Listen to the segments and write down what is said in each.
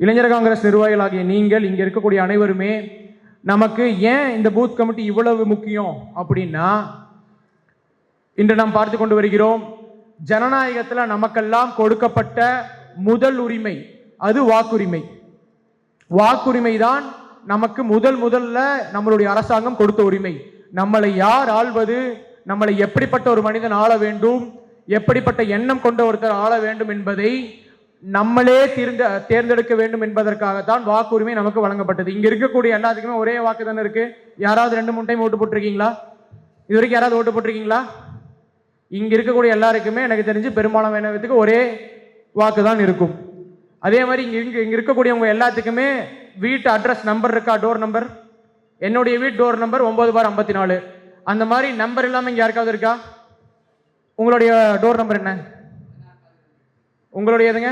இளைஞர் காங்கிரஸ் நிர்வாகிகளாகிய நீங்கள் இங்கே இருக்கக்கூடிய அனைவருமே நமக்கு ஏன் இந்த பூத் கமிட்டி இவ்வளவு முக்கியம் அப்படின்னா இன்று நாம் பார்த்து கொண்டு வருகிறோம் ஜனநாயகத்தில் நமக்கெல்லாம் கொடுக்கப்பட்ட முதல் உரிமை அது வாக்குரிமை. வாக்குரிமை தான் நமக்கு முதல் முதல்ல நம்மளுடைய அரசாங்கம் கொடுத்த உரிமை. நம்மளை யார் ஆள்வது நம்மளை எப்படிப்பட்ட ஒரு மனிதன் ஆள வேண்டும் எப்படிப்பட்ட எண்ணம் கொண்ட ஒருத்தர் ஆள வேண்டும் என்பதை நம்மளே தேர்ந்த தேர்ந்தெடுக்க வேண்டும் என்பதற்காகத்தான் வாக்குரிமை நமக்கு வழங்கப்பட்டது. இங்க இருக்கக்கூடிய எல்லாத்துக்குமே ஒரே வாக்கு தானே இருக்கு? யாராவது ரெண்டு மூணு டைம் ஓட்டு போட்டிருக்கீங்களா? இது வரைக்கும் யாராவது ஓட்டு போட்டிருக்கீங்களா? இங்க இருக்கக்கூடிய எல்லாருக்குமே எனக்கு தெரிஞ்சு பெரும்பாலானத்துக்கு ஒரே வாக்கு தான் இருக்கும். அதே மாதிரி இங்கே இங்கே இங்கே இருக்கக்கூடியவங்க எல்லாத்துக்குமே வீட்டு அட்ரஸ் நம்பர் இருக்கா? டோர் நம்பர் என்னுடைய வீட்டு டோர் நம்பர் ஒன்பது பார் ஐம்பத்தி நாலு. அந்த மாதிரி நம்பர் இல்லாமல் இங்கே யாருக்காவது இருக்கா? உங்களுடைய டோர் நம்பர் என்ன? உங்களுடையதுங்க?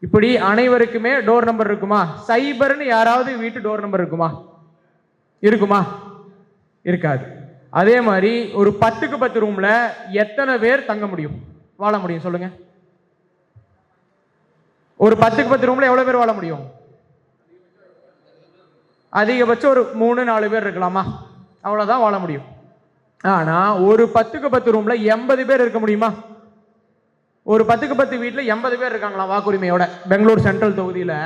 இப்படி அனைவருக்குமே டோர் நம்பர் இருக்குமா? சைபர்னு யாராவது வீட்டு டோர் நம்பர் இருக்குமா? இருக்குமா? இருக்காது. அதே மாதிரி ஒரு பத்துக்கு பத்து ரூம்ல எத்தனை பேர் தங்க முடியும்? வாழ முடியும் சொல்லுங்க. ஒரு பத்துக்கு பத்து ரூம்ல எவ்வளவு பேர் வாழ முடியும்? அதிகபட்சம் ஒரு மூணு நாலு பேர் இருக்கலாமா? அவ்வளவுதான் வாழ முடியும். ஆனா ஒரு பத்துக்கு பத்து ரூம்ல எண்பது பேர் இருக்க முடியுமா? ஒரு பத்துக்கு பத்து வீட்டில் எண்பது பேர் இருக்காங்களாம் வாக்குரிமையோட. பெங்களூர் சென்ட்ரல் தொகுதியில்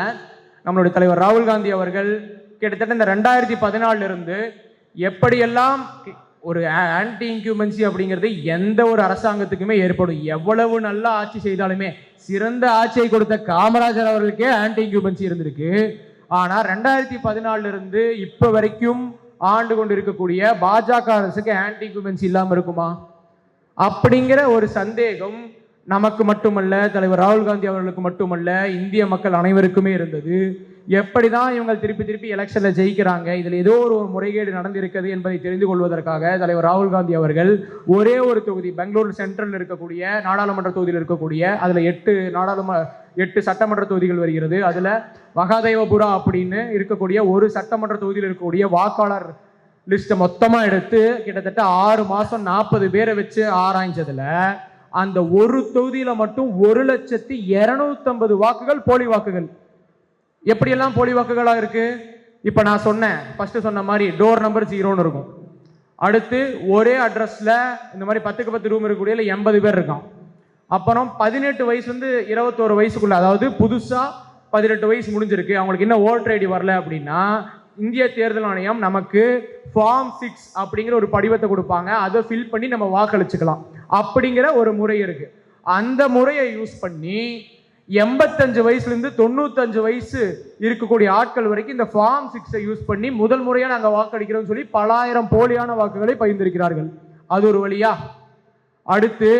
நம்மளுடைய தலைவர் ராகுல் காந்தி அவர்கள் கிட்டத்தட்ட இந்த ரெண்டாயிரத்தி பதினாலுல இருந்து எப்படியெல்லாம் ஒரு ஆன்டி இன்க்யூமென்சி அப்படிங்கிறது எந்த ஒரு அரசாங்கத்துக்குமே ஏற்படும். எவ்வளவு நல்ல ஆட்சி செய்தாலுமே சிறந்த ஆட்சியை கொடுத்த காமராஜர் அவர்களுக்கே ஆன்டி இன்க்யூமென்சி இருந்திருக்கு. ஆனால் ரெண்டாயிரத்தி பதினாலுல இருந்து வரைக்கும் ஆண்டு கொண்டு இருக்கக்கூடிய பாஜக அரசுக்கு ஆன்டி இன்க்யூமென்சி இல்லாமல் இருக்குமா? அப்படிங்கிற ஒரு சந்தேகம் நமக்கு மட்டுமல்ல தலைவர் ராகுல் காந்தி அவர்களுக்கு மட்டுமல்ல இந்திய மக்கள் அனைவருக்குமே இருந்தது. எப்படி தான் இவங்க திருப்பி திருப்பி எலெக்ஷனில் ஜெயிக்கிறாங்க இதில் ஏதோ ஒரு முறைகேடு நடந்திருக்கிறது என்பதை தெரிந்து கொள்வதற்காக தலைவர் ராகுல் காந்தி அவர்கள் ஒரே ஒரு தொகுதி பெங்களூர் சென்ட்ரல் இருக்கக்கூடிய நாடாளுமன்ற தொகுதியில் இருக்கக்கூடிய அதில் எட்டு நாடாளுமன்ற எட்டு சட்டமன்ற தொகுதிகள் வருகிறது. அதில் மகாதேவபுரா அப்படின்னு இருக்கக்கூடிய ஒரு சட்டமன்ற தொகுதியில் இருக்கக்கூடிய வாக்காளர் லிஸ்ட்டை மொத்தமாக எடுத்து கிட்டத்தட்ட ஆறு மாதம் நாற்பது பேரை வச்சு ஆராய்ஞ்சதில் அந்த ஒரு தொகுதியில் மட்டும் ஒரு லட்சத்தி இரநூத்தம்பது வாக்குகள் போலி வாக்குகள். எப்படியெல்லாம் போலி வாக்குகளாக இருக்கு? இப்போ நான் சொன்னேன். ஃபஸ்ட்டு சொன்ன மாதிரி டோர் நம்பர் ஜீரோன்னு இருக்கும். அடுத்து ஒரே அட்ரஸில் இந்த மாதிரி பத்துக்கு பத்து ரூம் இருக்கக்கூடிய எண்பது பேர் இருக்கான். அப்புறம் பதினெட்டு வயசுலேருந்து இருபத்தோரு வயசுக்குள்ள அதாவது புதுசாக பதினெட்டு வயசு முடிஞ்சிருக்கு. அவங்களுக்கு இன்னும் ஓட்டர் ஐடி வரல அப்படின்னா இந்திய தேர்தல் ஆணையம் நமக்கு ஃபார்ம் சிக்ஸ் அப்படிங்கிற ஒரு படிவத்தை கொடுப்பாங்க. அதை ஃபில் பண்ணி நம்ம வாக்களிச்சுக்கலாம். அப்படிங்கிற ஒரு முறை இருக்கு. அந்த முறையை யூஸ் பண்ணி எண்பத்தஞ்சு வயசுலேருந்து தொண்ணூத்தஞ்சு வயசு இருக்கக்கூடிய ஆட்கள் வரைக்கும் இந்த ஃபார்ம் சிக்ஸை யூஸ் பண்ணி முதல் முறையாக நாங்கள் வாக்களிக்கிறோம்னு சொல்லி பலாயிரம் போலியான வாக்குகளை பகிர்ந்திருக்கிறார்கள். அது ஒரு வழியா. அடுத்து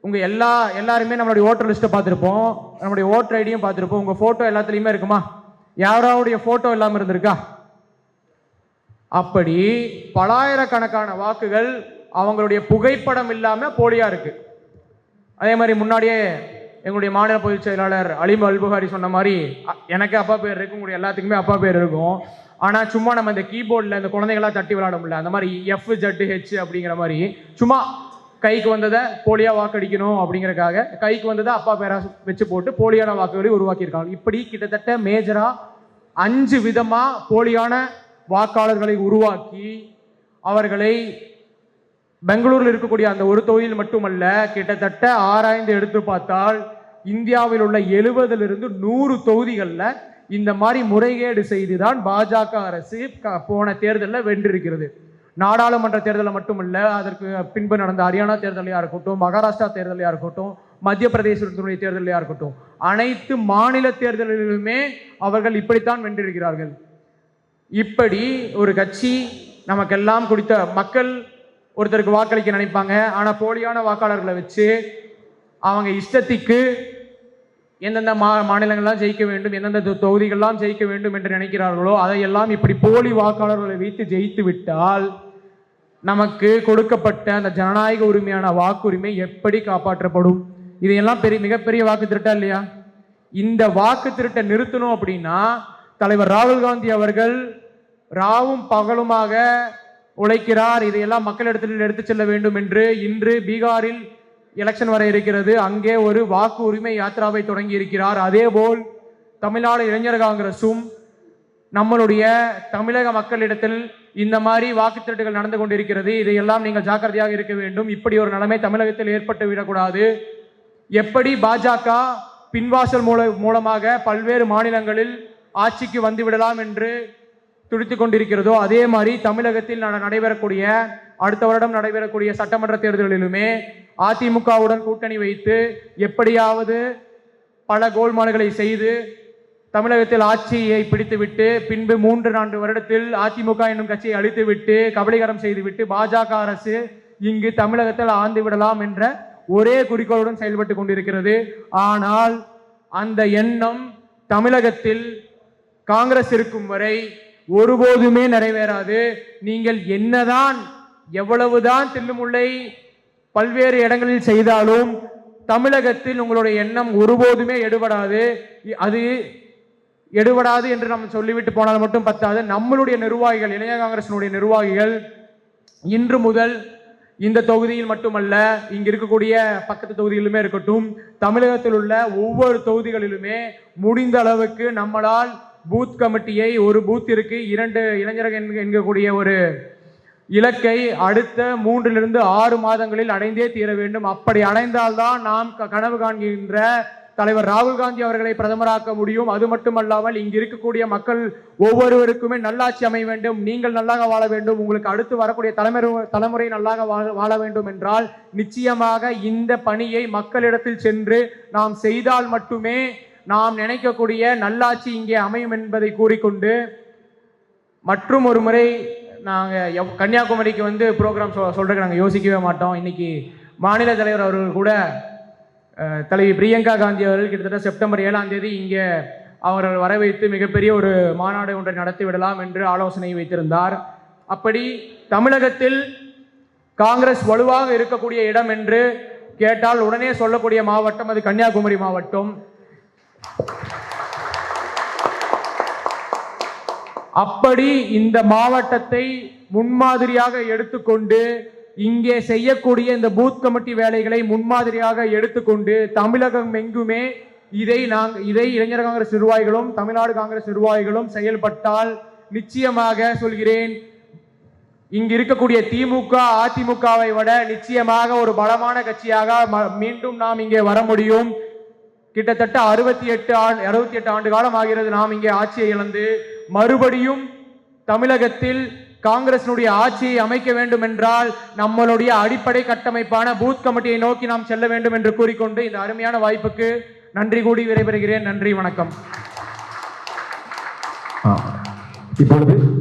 உங்கள் எல்லா எல்லாருமே நம்மளுடைய ஓட்டர் லிஸ்ட்டை பார்த்துருப்போம். நம்மளுடைய ஓட்டர் ஐடியும் பார்த்துருப்போம். உங்கள் ஃபோட்டோ எல்லாத்துலேயுமே இருக்குமா? யாராவுடைய ஃபோட்டோ இல்லாமல் இருந்திருக்கா? அப்படி பலாயிரக்கணக்கான வாக்குகள் அவங்களுடைய புகைப்படம் இல்லாமல் போலியாக இருக்குது அதே மாதிரி முன்னாடியே எங்களுடைய மாநில பொதுச் செயலாளர் அலிம் அல்புகாரி சொன்ன மாதிரி எனக்கு அப்பா பேர் இருக்கு உங்களுடைய எல்லாத்துக்குமே அப்பா பேர் இருக்கும். ஆனால் சும்மா நம்ம இந்த கீபோர்டில் இந்த குழந்தைங்களாம் தட்டி விளாட முடியல அந்த மாதிரி எஃப் ஜட்டு ஹெச் அப்படிங்கிற மாதிரி சும்மா கைக்கு வந்ததை போலியாக வாக்களிக்கணும் அப்படிங்கிறக்காக கைக்கு வந்ததை அப்பா பேரா வச்சு போட்டு போலியான வாக்குகளை உருவாக்கியிருக்காங்க. இப்படி கிட்டத்தட்ட மேஜராக அஞ்சு விதமாக போலியான வாக்காளர்களை உருவாக்கி அவர்களை பெங்களூரில் இருக்கக்கூடிய அந்த ஒரு தொழில் மட்டுமல்ல கிட்டத்தட்ட ஆராய்ந்து எடுத்து பார்த்தால் இந்தியாவில் உள்ள எழுபதிலிருந்து நூறு தொகுதிகளில் இந்த மாதிரி முறைகேடு செய்து தான் பாஜக அரசு க- போன தேர்தலில் வென்றிருக்கிறது. நாடாளுமன்ற தேர்தலில் மட்டுமல்ல அதற்கு பின்பு நடந்த ஹரியானா தேர்தலையாக இருக்கட்டும் மகாராஷ்டிரா தேர்தலையாக இருக்கட்டும் மத்திய பிரதேசத்தினுடைய தேர்தலையாக இருக்கட்டும் அனைத்து மாநில தேர்தலிலுமே அவர்கள் இப்படித்தான் வென்றிருக்கிறார்கள். இப்படி ஒரு கட்சி நமக்கெல்லாம் கொடுத்த மக்கள் ஒருத்தருக்கு வாக்களிக்க நினைப்பாங்க. ஆனால் போலியான வாக்காளர்களை வச்சு அவங்க இஷ்டத்திற்கு எந்தெந்த மா மாநிலங்கள்லாம் ஜெயிக்க வேண்டும் எந்தெந்த தொகுதிகள்லாம் ஜெயிக்க வேண்டும் என்று நினைக்கிறார்களோ அதையெல்லாம் இப்படி போலி வாக்காளர்களை வைத்து ஜெயித்து விட்டால் நமக்கு கொடுக்கப்பட்ட அந்த ஜனநாயக உரிமையான வாக்குரிமை எப்படி காப்பாற்றப்படும்? இதையெல்லாம் பெரிய மிகப்பெரிய வாக்கு திருட்டா இல்லையா? இந்த வாக்கு திருட்டை நிறுத்தணும் அப்படின்னா தலைவர் ராகுல் காந்தி அவர்கள் ராவும் பகலுமாக உழைக்கிறார். இதையெல்லாம் மக்களிடத்தில் எடுத்துச் செல்ல வேண்டும் என்று இன்று பீகாரில் எலெக்ஷன் வர இருக்கிறது. அங்கே ஒரு வாக்கு உரிமை யாத்திராவை தொடங்கி இருக்கிறார் அதேபோல் தமிழ்நாடு இளைஞர் காங்கிரசும் நம்மளுடைய தமிழக மக்களிடத்தில் இந்த மாதிரி வாக்குத்திரட்டுகள் நடந்து கொண்டிருக்கிறது. இதையெல்லாம் நீங்கள் ஜாக்கிரதையாக இருக்க வேண்டும். இப்படி ஒரு நிலைமை தமிழகத்தில் ஏற்பட்டு விடக்கூடாது. எப்படி பாஜக பின்வாசல் மூல மூலமாக பல்வேறு மாநிலங்களில் ஆட்சிக்கு வந்து விடலாம் என்று துடித்துக் கொண்டிருக்கிறதோ அதே மாதிரி தமிழகத்தில் நடைபெறக்கூடிய அடுத்த வருடம் நடைபெறக்கூடிய சட்டமன்ற தேர்தலிலுமே அதிமுகவுடன் கூட்டணி வைத்து எப்படியாவது பல கோல்மால்களை செய்து தமிழகத்தில் ஆட்சியை பிடித்துவிட்டு பின்பு மூன்று நான்கு வருடத்தில் அதிமுக என்னும் கட்சியை அழித்துவிட்டு கபலீகரம் செய்துவிட்டு பாஜக அரசு இங்கு தமிழகத்தில் ஆழ்ந்து விடலாம் என்ற ஒரே குறிக்கோளுடன் செயல்பட்டு கொண்டிருக்கிறது. ஆனால் அந்த எண்ணம் தமிழகத்தில் காங்கிரஸ் இருக்கும் வரை ஒருபோதுமே நிறைவேறாது. நீங்கள் என்னதான் எவ்வளவுதான் தில்லுமுல்லை பல்வேறு இடங்களில் செய்தாலும் தமிழகத்தில் உங்களுடைய எண்ணம் ஒருபோதுமே எடுபடாது. அது எடுபடாது என்று நம்ம சொல்லிவிட்டு போனால் மட்டும் பத்தாது. நம்மளுடைய நிர்வாகிகள் இளைய காங்கிரசினுடைய நிர்வாகிகள் இன்று முதல் இந்த தொகுதியில் மட்டுமல்ல இங்க இருக்கக்கூடிய பக்கத்து தொகுதியிலுமே இருக்கட்டும் தமிழகத்தில் உள்ள ஒவ்வொரு தொகுதிகளிலுமே முடிந்த அளவுக்கு நம்மளால் பூத் கமிட்டியை ஒரு பூத்திற்கு இரண்டு இளைஞர்கள் என்கக்கூடிய ஒரு இலக்கை அடுத்த மூன்றிலிருந்து ஆறு மாதங்களில் அடைந்தே தீர வேண்டும். அப்படி அடைந்தால்தான் நாம் க- கனவு காண்கின்ற தலைவர் ராகுல் காந்தி அவர்களை பிரதமராக்க முடியும். அது மட்டுமல்லாமல் இங்கு இருக்கக்கூடிய மக்கள் ஒவ்வொருவருக்குமே நல்லாட்சி அமைய வேண்டும். நீங்கள் நல்லாக வாழ வேண்டும். உங்களுக்கு அடுத்து வரக்கூடிய தலைமுறை தலைமுறை நல்லாக வாழ- வாழ வேண்டும் என்றால் நிச்சயமாக இந்த பணியை மக்களிடத்தில் சென்று நாம் செய்தால் மட்டுமே நாம் நினைக்கக்கூடிய நல்லாட்சி இங்கே அமையும் என்பதை கூறிக்கொண்டு மற்றும் ஒரு முறை நாங்கள் கன்னியாகுமரிக்கு வந்து ப்ரோக்ராம் சொ சொல்கிறதுக்கு நாங்கள் யோசிக்கவே மாட்டோம். இன்றைக்கி மாநில தலைவர் அவர்கள் கூட தலைவி பிரியங்கா காந்தி அவர்கள் கிட்டத்தட்ட செப்டம்பர் ஏழாம் தேதி இங்கே அவர்கள் வர வைத்து மிகப்பெரிய ஒரு மாநாடு ஒன்றை நடத்தி விடலாம் என்று ஆலோசனை வைத்திருந்தார். அப்படி தமிழகத்தில் காங்கிரஸ் வலுவாக இருக்கக்கூடிய இடம் என்று கேட்டால் உடனே சொல்லக்கூடிய மாவட்டம் அது கன்னியாகுமரி மாவட்டம். அப்படி இந்த மாவட்டத்தை முன்மாதிரியாக எடுத்துக்கொண்டு இங்கே செய்யக்கூடிய இந்த பூத் கமிட்டி வேலைகளை முன்மாதிரியாக எடுத்துக்கொண்டு தமிழகம் எங்குமே இதை நாங்கள் இதை இளைஞர் காங்கிரஸ் நிர்வாகிகளும் தமிழ்நாடு காங்கிரஸ் நிர்வாகிகளும் செயல்பட்டால் நிச்சயமாக சொல்கிறேன் இங்கு இருக்கக்கூடிய திமுக அதிமுகவை விட நிச்சயமாக ஒரு பலமான கட்சியாக ம- மீண்டும் நாம் இங்கே வர முடியும். கிட்டத்தட்ட அறுபத்தி எட்டு ஆண்டு அறுபத்தி எட்டு ஆண்டு காலம் ஆகிறது நாம் இங்கே ஆட்சியை இழந்து. மறுபடியும் தமிழகத்தில் காங்கிரசினுடைய ஆட்சியை அமைக்க வேண்டும் என்றால் நம்மளுடைய அடிப்படை கட்டமைப்பான பூத் கமிட்டியை நோக்கி நாம் செல்ல வேண்டும் என்று கூறிக்கொண்டு இந்த அருமையான வாய்ப்புக்கு நன்றி கூடி விடைபெறுகிறேன். நன்றி வணக்கம். இப்பொழுது